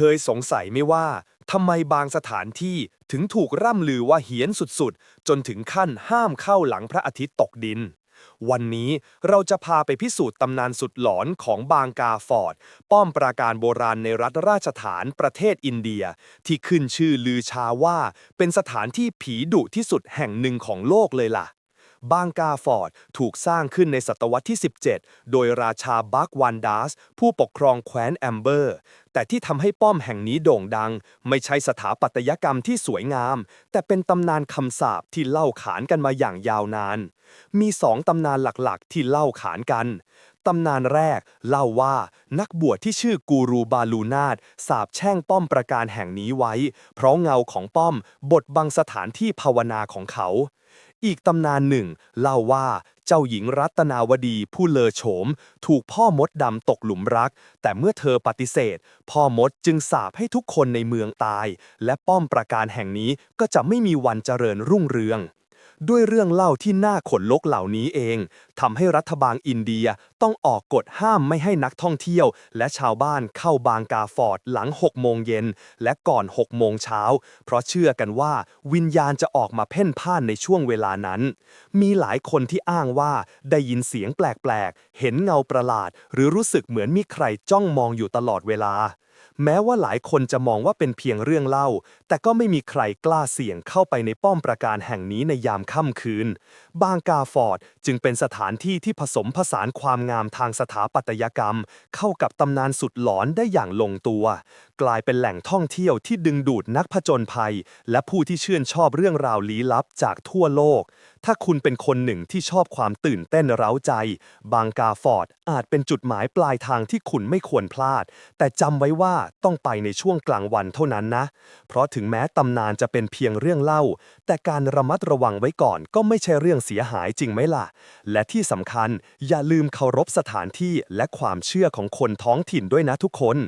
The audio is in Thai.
เคยสงสัยไหมว่าทำไมบางสถานที่ถึงถูกร่ำลือว่าเฮี้ยนสุดๆ จนถึงขั้นห้ามเข้าหลังพระอาทิตย์ตกดิน วันนี้เราจะพาไปพิสูจน์ตำนานสุดหลอนของบางกาฟอร์ด ป้อมปราการโบราณในรัฐราชฐานประเทศอินเดีย ที่ขึ้นชื่อลือชาว่า เป็นสถานที่ผีดุที่สุดแห่งหนึ่งของโลกเลยล่ะ บางกาฟอร์ดถูกสร้างขึ้นในศตวรรษที่ 17 โดยราชาบักวันดาส ผู้ปกครองแคว้นแอมเบอร์ แต่ที่ทำให้ป้อมแห่งนี้โด่งดัง ไม่ใช่สถาปัตยกรรมที่สวยงาม แต่เป็นตำนานคำสาปที่เล่าขานกันมาอย่างยาวนาน มีสองตำนานหลักๆ ที่เล่าขานกันตำนานแรกเล่าว่านักบวชที่ชื่อกูรูบาลูนาดสาบแช่งป้อมประการแห่งนี้ไว้ เพราะเงาของป้อมบดบังสถานที่ภาวนาของเขา อีกตำนานหนึ่ง เล่าว่าเจ้าหญิงรัตนาวดีผู้เลอโฉม ถูกพ่อมดดำตกหลุมรัก แต่เมื่อเธอปฏิเสธ พ่อมดจึงสาปให้ทุกคนในเมืองตาย และป้อมประการแห่งนี้ก็จะไม่มีวันเจริญรุ่งเรือง ด้วยเรื่องเล่าที่น่าขนลุกเหล่านี้เองทำให้รัฐบาลอินเดียต้องออกกฎห้ามไม่ให้นักท่องเที่ยว และชาวบ้านเข้าบางกาฟอร์ดหลัง 6 โมงเย็น และก่อน 6 โมงเช้า เพราะเชื่อกันว่าวิญญาณจะออกมาเพ่นพ่านในช่วงเวลานั้น มีหลายคนที่อ้างว่าได้ยินเสียงแปลกๆ เห็นเงาประหลาด หรือรู้สึกเหมือนมีใครจ้องมองอยู่ตลอดเวลา แม้ว่าหลายคนจะมองว่าเป็นเพียงเรื่องเล่า แต่ก็ไม่มีใครกล้าเสี่ยงเข้าไปในป้อมปราการแห่งนี้ในยามค่ำคืน บางกาฟอร์ดจึงเป็นสถานที่ที่ผสมผสานความงามทางสถาปัตยกรรม เข้ากับตำนานสุดหลอนได้อย่างลงตัว กลายเป็นแหล่งท่องเที่ยวที่ดึงดูดนักผจญภัย และผู้ที่ชื่นชอบเรื่องราวลี้ลับจากทั่วโลก ถ้าคุณเป็นคนหนึ่งที่ชอบความตื่นเต้นเร้าใจ บางกาฟอร์ดอาจเป็นจุดหมายปลายทางที่คุณไม่ควรพลาด แต่จำไว้ว่าต้องไปในช่วงกลางวันเท่านั้นนะ เพราะถึงแม้ตำนานจะเป็นเพียงเรื่องเล่า แต่การระมัดระวังไว้ก่อนก็ไม่ใช่เรื่องเสียหายจริงไหมล่ะ และที่สำคัญอย่าลืมเคารพสถานที่และความเชื่อของคนท้องถิ่นด้วยนะทุกคน